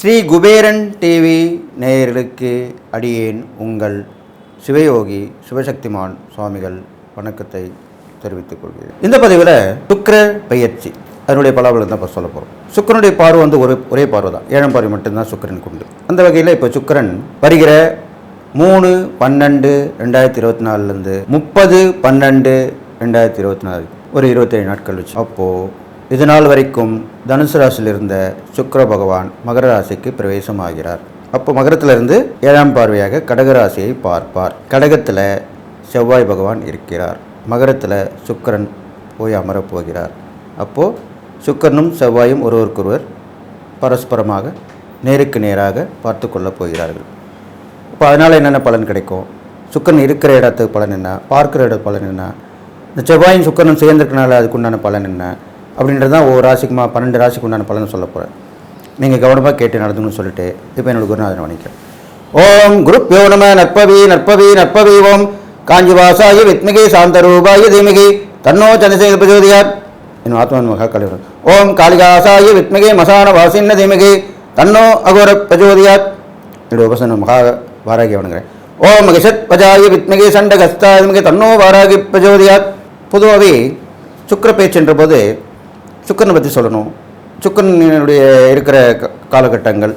Sri Kuberan TV நேயர்களுக்கு அடியேன் உங்கள் சிவயோகி சிவசக்திமான் சுவாமிகள் வணக்கத்தை தெரிவித்துக் கொள்கிறேன். இந்த பதிவில் சுக்கர பயிற்சி அதனுடைய பலாபலம் தான் இப்போ சொல்ல போகிறோம் சுக்கிரனுடைய பார்வை வந்து ஒரு ஒரே பார்வை தான். ஏழாம் பார்வை மட்டும்தான் சுக்கிரனுக்கு உண்டு அந்த வகையில் இப்போ சுக்கரன் வருகிற மூணு பன்னெண்டு ரெண்டாயிரத்தி இருபத்தி நாலுலேருந்து முப்பது பன்னெண்டு ரெண்டாயிரத்தி இருபத்தி நாலு ஒரு இருபத்தேழு நாட்கள் வச்சு. அப்போது இது நாள் வரைக்கும் தனுசு ராசியில் இருந்த சுக்கர பகவான் மகர ராசிக்கு பிரவேசமாகிறார். அப்போ மகரத்திலிருந்து ஏழாம் பார்வையாக கடகராசியை பார்ப்பார். கடகத்தில் செவ்வாய் பகவான் இருக்கிறார். மகரத்தில் சுக்கிரன் போய் அமரப் போகிறார். அப்போது சுக்கரனும் செவ்வாயும் ஒருவருக்கொருவர் பரஸ்பரமாக நேருக்கு நேராக பார்த்து கொள்ளப் போகிறார்கள். இப்போ அதனால் என்னென்ன பலன் கிடைக்கும்? சுக்கரன் இருக்கிற இடத்துக்கு பலன் என்ன? பார்க்குற இட பலன் என்ன? இந்த செவ்வாயும் சுக்கரனும் சேர்ந்துருக்கனால அதுக்கு உண்டான பலன் என்ன? அப்படின்றது தான் ஒவ்வொரு ராசிக்குமா பன்னெண்டு ராசிக்கு உண்டான பலன் சொல்ல போகிறேன் நீங்கள் கவனமாக கேட்டு நடந்துங்கன்னு சொல்லிட்டு இப்போ என்னோட குருநாதனை வணிக்கிறேன் ஓம் குருப்யோ நம நற்பவி நற்பவி நற்பவி ஓம். காஞ்சிவாசாய வித்மிகி சாந்தரூபாய தீமிகி. தன்னோ சந்திரசேகர் பிரஜோதியார் என் ஆத்மன் மகா கலிவரன் ஓம் காளிகாசாய வித்மிகி மசான வாசின்ன தீமிகி. தன்னோ அகோர பிரஜோதியார் என்னுடைய உபசன மகா வாராகி வணங்குறேன் ஓம் மகிஷத் பஜாய வித்மிகி சண்டகஸ்தாத்மிகி தன்னோ வாராகி பிரஜோதியார் பொதுவாகவே சுக்கர பேச்சுன்ற போது சுக்கரனை பற்றி சொல்லணும். சுக்கரனுடைய இருக்கிற க- காலகட்டங்கள்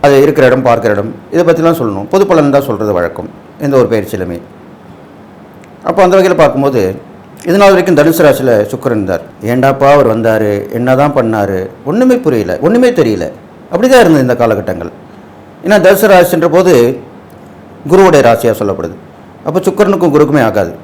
அது இருக்கிற இடம் பார்க்குற இடம் இதை பற்றிலாம் சொல்லணும். பொது பலன் தான் சொல்கிறது வழக்கம் எந்த ஒரு பயிற்சியிலுமே. அப்போ அந்த வகையில் பார்க்கும்போது இது நாள் வரைக்கும் தனுசு ராசியில் சுக்கிரன் இருந்தார். ஏண்டாப்பா அவர் வந்தார் என்ன தான் பண்ணார் ஒன்றுமே புரியல ஒன்றுமே தெரியல. அப்படி தான் இருந்தது இந்த காலகட்டங்கள். ஏன்னா தனுசு ராசின்ற போது குருவுடைய ராசியாக சொல்லப்படுது. அப்போ சுக்கிரனுக்கும் குருக்குமே ஆகாது.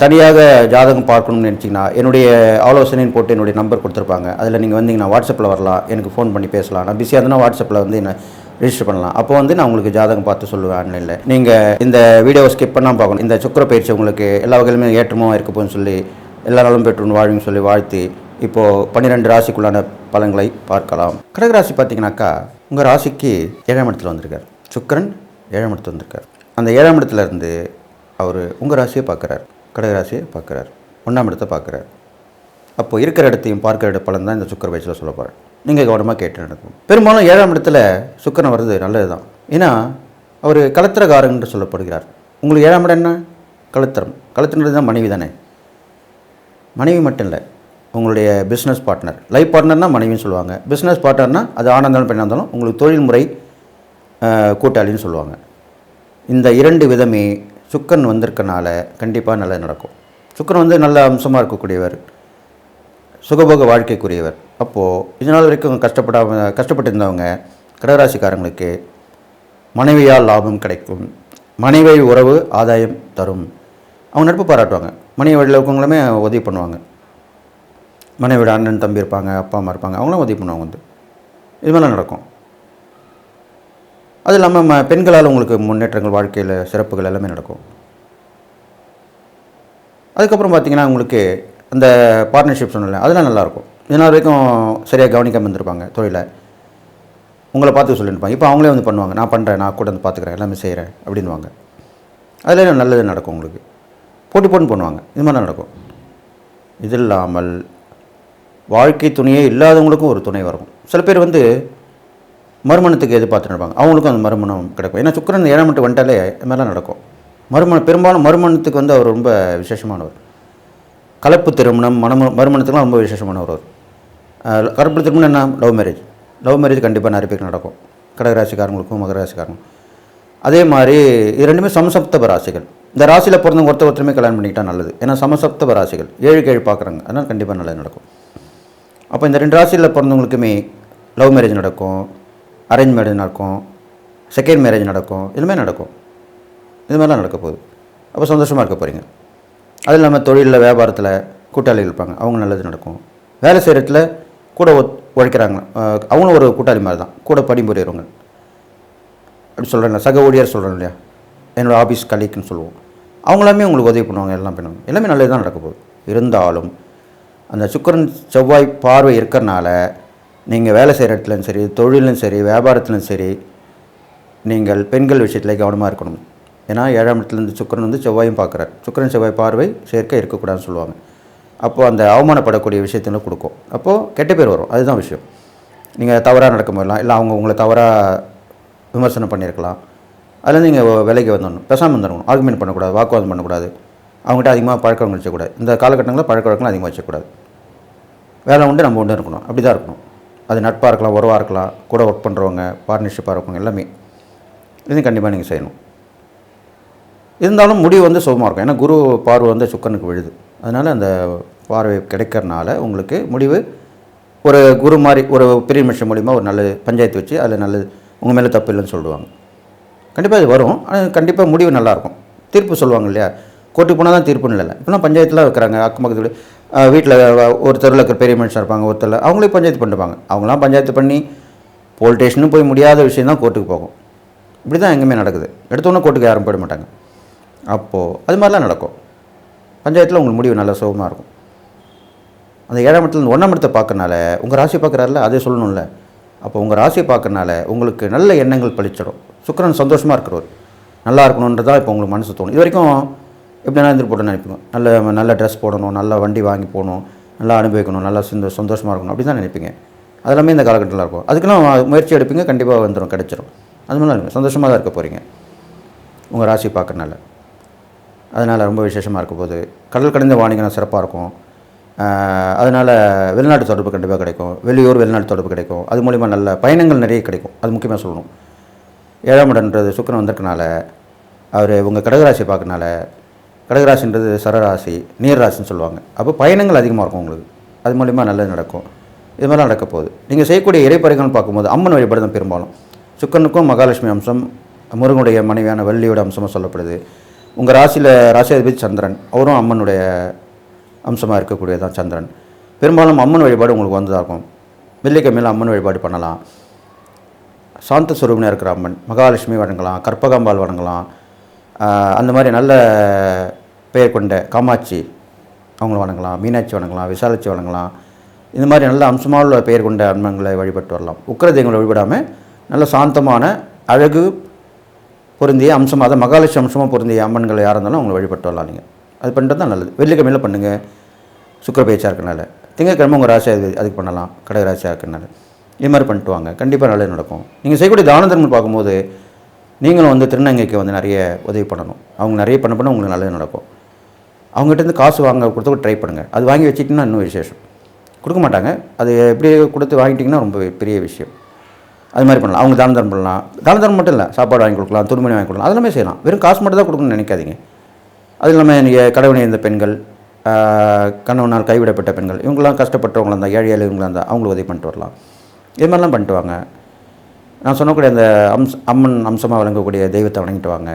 தனியாக ஜாதகம் பார்க்கணும்னு நினச்சிங்கன்னா என்னுடைய ஆலோசனைன்னு போட்டு என்னுடைய நம்பர் கொடுத்துருப்பாங்க. அதில் நீங்கள் வந்தீங்கன்னா வாட்ஸ்அப்பில் வரலாம். எனக்கு ஃபோன் பண்ணி பேசலாம். நான் பிஸியாக இருந்தேன்னா வாட்ஸ்அப்பில் வந்து என்ன ரிஜிஸ்டர் பண்ணலாம். அப்போ வந்து நான் உங்களுக்கு ஜாதகம் பார்த்து சொல்லுவேன் ஆன்லைனில். நீங்கள் இந்த வீடியோவை ஸ்கிப் பண்ணால் பார்க்கணும். இந்த சுக்கிர பயிற்சி உங்களுக்கு எல்லா வகையிலுமே ஏற்றமாக இருக்க போகுன்னு சொல்லி எல்லா நாளும் பெற்று வாழ்வுன்னு சொல்லி வாழ்த்தி இப்போது பன்னிரெண்டு ராசிக்குள்ளான பலன்களை பார்க்கலாம். கடகராசி பார்த்தீங்கன்னாக்கா உங்கள் ராசிக்கு ஏழாம் இடத்துல வந்திருக்கார். சுக்கிரன் ஏழாம் இடத்துல வந்திருக்கார். அந்த ஏழாம் இடத்துல இருந்து அவர் உங்கள் ராசியை பார்க்குறாரு. கடகராசியை பார்க்குறார். ஒன்றாம் இடத்தை பார்க்குறார். அப்போ இருக்கிற இடத்தையும் பார்க்குற இட பலன் தான் இந்த சுக்கர வயசில் சொல்ல போகிறேன் நீங்கள் கவனமாக கேட்டு நடக்கும் பெரும்பாலும் ஏழாம் இடத்துல சுக்கரன் வர்றது நல்லது தான் ஏன்னா அவர் கலத்திரகாரன் என்று சொல்லப்படுகிறார். உங்களுக்கு ஏழாம் இடம் என்ன? கலத்திரம். கலத்திரன்றது தான் மனைவி தானே. மனைவி மட்டும் இல்லை உங்களுடைய பிஸ்னஸ் பார்ட்னர் லைஃப் பார்ட்னர்னா மனைவின்னு சொல்லுவாங்க. பிஸ்னஸ் பார்ட்னர்னா அது ஆனந்தாலும் இருந்தாலும் பெண்ணாக இருந்தாலும் உங்களுக்கு தொழில்முறை கூட்டாளின்னு சொல்லுவாங்க. இந்த இரண்டு விதமே சுக்கன் வந்திருக்கனால கண்டிப்பாக நல்லது நடக்கும். சுக்கரன் வந்து நல்ல அம்சமாக இருக்கக்கூடியவர். சுகபோக வாழ்க்கைக்குரியவர். அப்போது இது நாள் வரைக்கும் கஷ்டப்படாம கஷ்டப்பட்டு இருந்தவங்க கடகராசிக்காரங்களுக்கு மனைவியால் லாபம் கிடைக்கும். மனைவி உறவு ஆதாயம் தரும். அவங்க நட்பு பாராட்டுவாங்க. மனைவி வழியில் இருக்கவங்களுமே உதவி பண்ணுவாங்க. மனைவியோட அண்ணன் தம்பி இருப்பாங்க அப்பா அம்மா இருப்பாங்க. அவங்களும் உதவி பண்ணுவாங்க வந்து. இது மாதிரிலாம் நடக்கும். அது இல்லாமல் பெண்களால் உங்களுக்கு முன்னேற்றங்கள் வாழ்க்கையில் சிறப்புகள் எல்லாமே நடக்கும். அதுக்கப்புறம் பார்த்தீங்கன்னா உங்களுக்கு அந்த பார்ட்னர்ஷிப் சொன்னல அதெல்லாம் நல்லாயிருக்கும் இதனால் வரைக்கும் சரியாக கவனிக்காமல் இருந்திருப்பாங்க தொழிலை. உங்களை பார்த்து சொல்லியிருப்பாங்க இப்போ அவங்களே வந்து பண்ணுவாங்க நான் பண்ணுறேன் நான் கூட வந்து பார்த்துக்கிறேன் எல்லாமே செய்கிறேன் அப்படின்வாங்க அதில் நல்லது நடக்கும் உங்களுக்கு? போட்டி போட்டு பண்ணுவாங்க. இது மாதிரி நடக்கும். இது இல்லாமல் வாழ்க்கை துணையே இல்லாதவங்களுக்கும் ஒரு துணை வரும். சில பேர் வந்து மறுமணத்துக்கு எதிர்பார்த்துட்டு இருப்பாங்க அவங்களுக்கும் அந்த மறுமணம் கிடைக்கும். ஏன்னா சுக்கரன் ஏழாம் மட்டும் வந்துட்டாலே இது மாதிரிலாம் நடக்கும். மறுமணம் பெரும்பாலும் மறுமணத்துக்கு வந்து அவர் ரொம்ப விசேஷமானவர். கலப்பு திருமணம் மணம மறுமணத்துக்குலாம் ரொம்ப விசேஷமானவர் அவர். கலப்பு திருமணம் என்ன? லவ் மேரேஜ் லவ் மேரேஜ் கண்டிப்பாக நிறைய பேருக்கு நடக்கும். கடகராசிக்காரங்களுக்கும் மகர ராசிக்காரங்களுக்கும் அதே மாதிரி இது ரெண்டுமே சமசப்தப ராசிகள். இந்த ராசியில் பிறந்தவங்க ஒருத்தர் ஒருத்தருமே கல்யாணம் பண்ணிக்கிட்டால் நல்லது. ஏன்னா சமசப்தப ராசிகள். ஏழு கேழு பார்க்குறாங்க அதனால் கண்டிப்பாக நல்லது நடக்கும். அப்போ இந்த ரெண்டு ராசியில் பிறந்தவங்களுக்குமே லவ் மேரேஜ் நடக்கும். அரேஞ்ச் மேரேஜ் நடக்கும் செகண்ட் மேரேஜ் நடக்கும் இதுமாதிரி நடக்கும். இது மாதிரிலாம் நடக்க போகுது. அப்போ சந்தோஷமாக இருக்க போகிறீங்க அது இல்லாமல் தொழிலில் வியாபாரத்தில் கூட்டாளிகள் இருப்பாங்க. அவங்க நல்லது நடக்கும். வேலை செய்கிற இடத்துல கூட ஒத்- உழைக்கிறாங்க. அவங்களும் ஒரு கூட்டாளி மாதிரி தான். கூட பணிபுரியறவங்க அப்படி சொல்கிறேன் சக ஊழியர் சொல்கிறேன் இல்லையா? என்னோடய ஆஃபீஸ் கலீக்குன்னு சொல்லுவோம். அவங்களாமே உங்களுக்கு உதவி பண்ணுவாங்க எல்லாம் பண்ணுவாங்க. எல்லாமே நல்லது தான் நடக்க போகுது. இருந்தாலும் அந்த சுக்கிரன் செவ்வாய் பார்வை இருக்கிறனால நீங்கள் வேலை செய்கிற இடத்துலையும் சரி தொழிலும் சரி வியாபாரத்துலையும் சரி நீங்கள் பெண்கள் விஷயத்தில் கவனமாக இருக்கணும். ஏன்னா ஏழாம் இடத்துலேருந்து சுக்கிரன் வந்து செவ்வாயும் பார்க்குறார். சுக்கிரன் செவ்வாய் பார்வை சேர்க்கை இருக்கக்கூடாதுன்னு சொல்லுவாங்க. அப்போது அந்த அவமானப்படக்கூடிய விஷயத்துல கொடுக்கும். அப்போது கெட்ட பேர் வரும். அதுதான் விஷயம். நீங்கள் தவறாக நடக்க போதெல்லாம் இல்லை அவங்க உங்களை தவறாக விமர்சனம் பண்ணியிருக்கலாம். அதில் நீங்கள் விலைக்கு வந்துடணும். பேசாமல் வந்துடணும் ஆர்குமெண்ட் பண்ணக்கூடாது. வாக்குவாதம் பண்ணக்கூடாது. அவங்ககிட்ட அதிகமாக பழக்கம் வச்சக்கூடாது இந்த காலகட்டங்களில் பழக்க வழக்கம் அதிகமாக வச்சக்கூடாது வேலை உண்டு நம்ம உண்டு இருக்கணும். அப்படி தான் இருக்கணும். அது நட்பாக இருக்கலாம் உறவாக இருக்கலாம் கூட ஒர்க் பண்ணுறவங்க பார்ட்னர்ஷிப்பாக இருக்கவங்க எல்லாமே. இது கண்டிப்பாக நீங்கள் செய்யணும். இருந்தாலும் முடிவு வந்து சுகமாக இருக்கும். ஏன்னா குரு பார்வை வந்து சுக்கனுக்கு விழுது. அதனால் அந்த பார்வை கிடைக்கிறனால உங்களுக்கு முடிவு ஒரு குரு மாதிரி ஒரு பெரிய மனுஷன் மூலிமா ஒரு நல்ல பஞ்சாயத்து வச்சு அதில் நல்லது உங்கள் மேலே தப்பு இல்லைன்னு சொல்லுவாங்க. கண்டிப்பாக இது வரும். ஆனால் கண்டிப்பாக முடிவு நல்லாயிருக்கும் தீர்ப்பு சொல்லுவாங்க இல்லையா? கோர்ட்டுக்கு போனால் தான் தீர்ப்புன்னு இல்லை. இப்போலாம் பஞ்சாயத்தில் வைக்கிறாங்க. அக்கம் பக்கத்தில் வீட்டில் ஒரு தெருவில் இருக்கிற பெரிய மனுஷன் இருப்பாங்க ஒருத்தரில் அவங்களே பஞ்சாயத்து பண்ணிப்பாங்க அவங்களாம் பஞ்சாயத்து பண்ணி போலீஸ் ஸ்டேஷனும் போய் முடியாத விஷயம் தான் கோர்ட்டுக்கு போகும். இப்படி தான் எங்கேயுமே நடக்குது. எடுத்தோன்னே கோர்ட்டுக்கு யாரும் போயிட மாட்டாங்க. அப்போது அது மாதிரிலாம் நடக்கும். பஞ்சாயத்தில் உங்களுக்கு முடிவு நல்ல சுகமாக இருக்கும். அந்த ஏழாம் இடத்துல ஒன்றாம் இடத்தை பார்க்கறனால உங்கள் ராசியை பார்க்குறாருல அதே சொல்லணும்ல. அப்போ உங்கள் ராசியை பார்க்கறனால உங்களுக்கு நல்ல எண்ணங்கள் பளிச்சிடும் சுக்கரன் சந்தோஷமாக இருக்கிறவர். நல்லா இருக்கணுன்றதா இப்போ உங்களுக்கு மனசு தோணும். இது வரைக்கும் எப்படினா இருந்து போட்டு நினைப்பீங்க நல்ல நல்ல ட்ரெஸ் போடணும் நல்ல வண்டி வாங்கி போகணும் நல்லா அனுபவிக்கணும் நல்லா சிந்த சந்தோஷமாக இருக்கணும். அப்படி தான் நினைப்பீங்க. அதெல்லாமே இந்த காலகட்டத்தில் இருக்கும். அதுக்கெல்லாம் முயற்சி எடுப்பீங்க கண்டிப்பாக வந்துடும் கிடச்சிரும். அது மாதிரி சந்தோஷமாக தான் இருக்க போகிறீங்க உங்கள் ராசி பார்க்கறனால. அதனால் ரொம்ப விசேஷமாக இருக்க போது கடல் கடந்த வாணிகம் சிறப்பாக இருக்கும். அதனால் வெளிநாட்டு தொடர்பு கண்டிப்பாக கிடைக்கும். வெளியூர் வெளிநாட்டு தொடர்பு கிடைக்கும். அது மூலிமா நல்ல பயணங்கள் நிறைய கிடைக்கும். அது முக்கியமாக சொல்லணும். ஏழாம் இடன்றது சுக்கரன் வந்திருக்கனால அவர் உங்கள் கடகராசியை பார்க்கறனால கடகராசின்றது சரராசி நீர்ராசின்னு சொல்லுவாங்க. அப்போ பயணங்கள் அதிகமாக இருக்கும் உங்களுக்கு. அது மூலிமா நல்லது நடக்கும். இது மாதிரிலாம் நடக்க போகுது. நீங்கள் செய்யக்கூடிய இறைப்பறைகள்னு பார்க்கும்போது அம்மன் வழிபாடு தான் பெரும்பாலும். சுக்கனுக்கும் மகாலட்சுமி அம்சம் முருகனுடைய மனைவியான வள்ளியோட அம்சமாக சொல்லப்படுது. உங்கள் ராசியில் ராசியாதிபதி சந்திரன். அவரும் அம்மனுடைய அம்சமாக இருக்கக்கூடியதான் சந்திரன். பெரும்பாலும் அம்மன் வழிபாடு உங்களுக்கு வந்ததாக இருக்கும். வெள்ளிக்கிழமையில் அம்மன் வழிபாடு பண்ணலாம். சாந்த சுரூபனாக இருக்கிற அம்மன். மகாலட்சுமி வணங்கலாம். கற்பகாம்பால் வணங்கலாம். அந்த மாதிரி நல்ல பெயர் கொண்ட காமாட்சி அவங்கள வணங்கலாம் மீனாட்சி வணங்கலாம் விசாலாட்சி வணங்கலாம். இந்த மாதிரி நல்ல அம்சமாக உள்ள பெயர் கொண்ட அம்மன்களை வழிபட்டு வரலாம். உக்கிர தெய்வங்களை வழிபடாமல் நல்ல சாந்தமான அழகு பொருந்திய அம்சமாக அதை மகாலட்சுமி அம்சமாக பொருந்திய அம்மன்களை யாராக இருந்தாலும் அவங்களை வழிபட்டு வரலாம் நீங்கள் அது பண்ணுறது தான் நல்லது. வெள்ளிக்கிழமையில் பண்ணுங்கள் சுக்கர பேச்சாக இருக்கனால திங்கட்கிழமை உங்கள் ராசி அது அதுக்கு பண்ணலாம். கடக ராசியாக இருக்கனால இது மாதிரி பண்ணிட்டு வாங்க. கண்டிப்பாக நல்லது நடக்கும். நீங்கள் செய்யக்கூடிய தான தர்மம் பார்க்கும்போது நீங்களும் வந்து திருநங்கைக்கு வந்து நிறைய உதவி பண்ணணும். அவங்க நிறைய பண்ண பண்ண உங்களுக்கு நல்லது நடக்கும். அவங்ககிட்டருந்து காசு வாங்க கொடுத்து ட்ரை பண்ணுங்கள் அது வாங்கி வச்சிட்டிங்கன்னா இன்னும் விசேஷம். கொடுக்க மாட்டாங்க. அது எப்படி கொடுத்து வாங்கிட்டிங்கன்னா ரொம்ப பெரிய விஷயம். அது மாதிரி பண்ணலாம். அவங்க தான தரம் பண்ணலாம். தான தரம் மட்டும் இல்லை. சாப்பாடு வாங்கி கொடுக்கலாம். துணிமணி வாங்கி கொடுக்கலாம். அதெல்லாமே செய்யலாம். வெறும் காசு மட்டும் தான் கொடுக்கணும்னு நினைக்காதீங்க. அது இல்லாமல் நீங்கள் கடவுளை இருந்த பெண்கள் கணவனால் கைவிடப்பட்ட பெண்கள் இவங்களாம் கஷ்டப்பட்டவங்களா இருந்தால் ஏழை ஏழைவங்களாக இருந்தால் அவங்களுக்கு உதவி பண்ணிட்டு வரலாம். இது மாதிரிலாம் பண்ணிட்டு வாங்க. நான் சொன்னக்கூடிய அந்த அம்ஸ் அம்மன் அம்சமாக விளங்கக்கூடிய தெய்வத்தை வணங்கிட்டு வாங்க.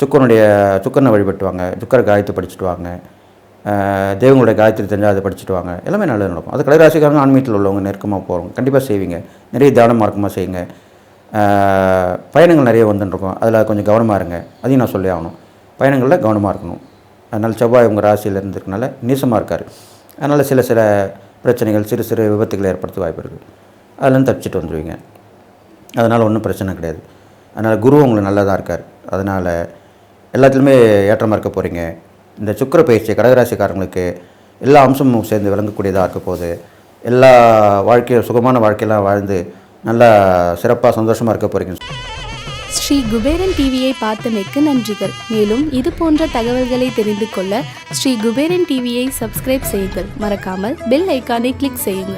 சுக்கரனுடைய சுக்கரனை வழிபட்டுவாங்க சுக்கரை சுக்கர காயத்தை படிச்சுட்டு வாங்க தெய்வங்களுடைய தெரிஞ்சால் அதை படிச்சுட்டு வாங்க எல்லாமே நல்லது நடக்கும். அது கலைராசிக்காரங்க ஆன்மீகத்தில் உள்ளவங்க நெருக்கமாக போகிறவங்க கண்டிப்பாக செய்வீங்க. நிறைய தான மார்க்கமாக செய்யுங்க. பயணங்கள் நிறைய வந்துட்டுருக்கும். அதில் கொஞ்சம் கவனமாக இருங்க. அதையும் நான் சொல்லி ஆகணும். பயணங்களில் கவனமாக இருக்கணும். அதனால் செவ்வாய் உங்கள் ராசியில் இருந்திருக்கனால நீசமாக இருக்கார். அதனால் சில சில பிரச்சனைகள் சிறு சிறு விபத்துகளை ஏற்படுத்த வாய்ப்பு இருக்குது அதுலேருந்து தப்பிச்சிட்டு வந்துடுவீங்க அதனால் ஒன்றும் பிரச்சனை கிடையாது. அதனால் குரு உங்களுக்கு நல்லதாக இருக்கார். அதனால் எல்லாத்துலேயுமே ஏற்றமாக இருக்க போகிறீங்க இந்த சுக்கிர பயிற்சி கடகராசிக்காரங்களுக்கு எல்லா அம்சமும் சேர்ந்து விளங்கக்கூடியதாக இருக்க போகுது. எல்லா வாழ்க்கையும் சுகமான வாழ்க்கையெல்லாம் வாழ்ந்து நல்லா சிறப்பாக சந்தோஷமாக இருக்க போகிறீங்க ஸ்ரீ குபேரன் டிவியை பார்த்தமைக்கு நன்றிகள். மேலும் இது போன்ற தகவல்களை தெரிந்து கொள்ள ஸ்ரீ குபேரன் டிவியை சப்ஸ்கிரைப் செய்யுங்கள். மறக்காமல் பெல் ஐக்கானை கிளிக் செய்யுங்கள்.